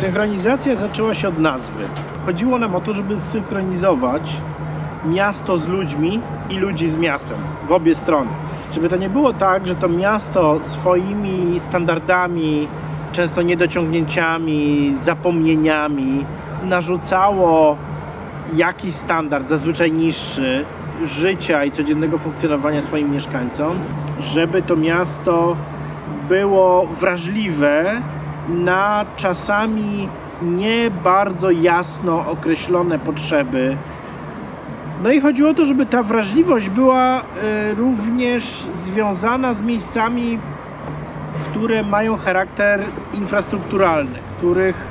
Synchronizacja zaczęła się od nazwy. Chodziło nam o to, żeby zsynchronizować miasto z ludźmi i ludzi z miastem w obie strony. Żeby to nie było tak, że to miasto swoimi standardami, często niedociągnięciami, zapomnieniami narzucało jakiś standard, zazwyczaj niższy, życia i codziennego funkcjonowania swoim mieszkańcom, żeby to miasto było wrażliwe na czasami nie bardzo jasno określone potrzeby. No i chodziło o to, żeby ta wrażliwość była y, również związana z miejscami, które mają charakter infrastrukturalny, których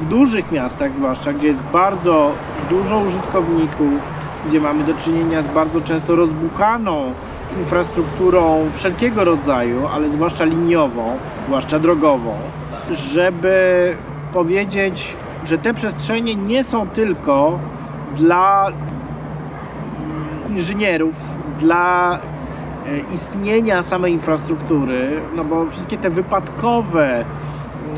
w dużych miastach zwłaszcza, gdzie jest bardzo dużo użytkowników, gdzie mamy do czynienia z bardzo często rozbuchaną infrastrukturą wszelkiego rodzaju, ale zwłaszcza liniową, zwłaszcza drogową, żeby powiedzieć, że te przestrzenie nie są tylko dla inżynierów, dla e, istnienia samej infrastruktury, no bo wszystkie te wypadkowe,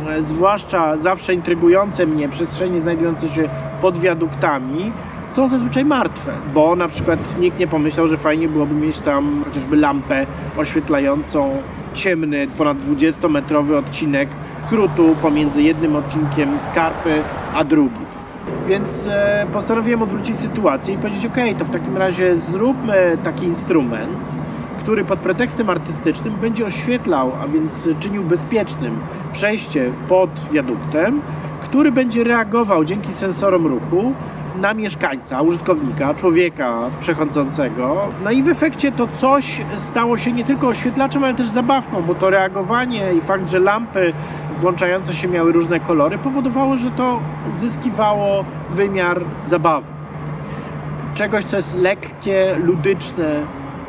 mm, zwłaszcza zawsze intrygujące mnie przestrzenie znajdujące się pod wiaduktami, są zazwyczaj martwe, bo na przykład nikt nie pomyślał, że fajnie byłoby mieć tam chociażby lampę oświetlającą ciemny, ponad 20-metrowy odcinek krutu pomiędzy jednym odcinkiem skarpy a drugim. Więc e, postanowiłem odwrócić sytuację i powiedzieć: OK, to w takim razie zróbmy taki instrument, który pod pretekstem artystycznym będzie oświetlał, a więc czynił bezpiecznym przejście pod wiaduktem, który będzie reagował dzięki sensorom ruchu na mieszkańca, użytkownika, człowieka przechodzącego. No i w efekcie to coś stało się nie tylko oświetlaczem, ale też zabawką, bo to reagowanie i fakt, że lampy włączające się miały różne kolory, powodowało, że to zyskiwało wymiar zabawy. Czegoś, co jest lekkie, ludyczne,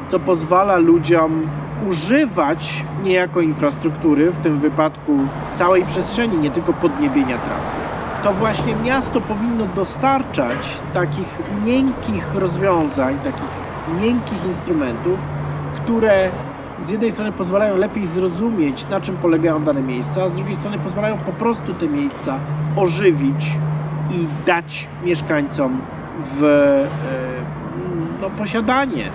co pozwala ludziom używać niejako infrastruktury, w tym wypadku całej przestrzeni, nie tylko podniebienia trasy. To właśnie miasto powinno dostarczać takich miękkich rozwiązań, takich miękkich instrumentów, które z jednej strony pozwalają lepiej zrozumieć, na czym polegają dane miejsca, a z drugiej strony pozwalają po prostu te miejsca ożywić i dać mieszkańcom w e, no, posiadanie.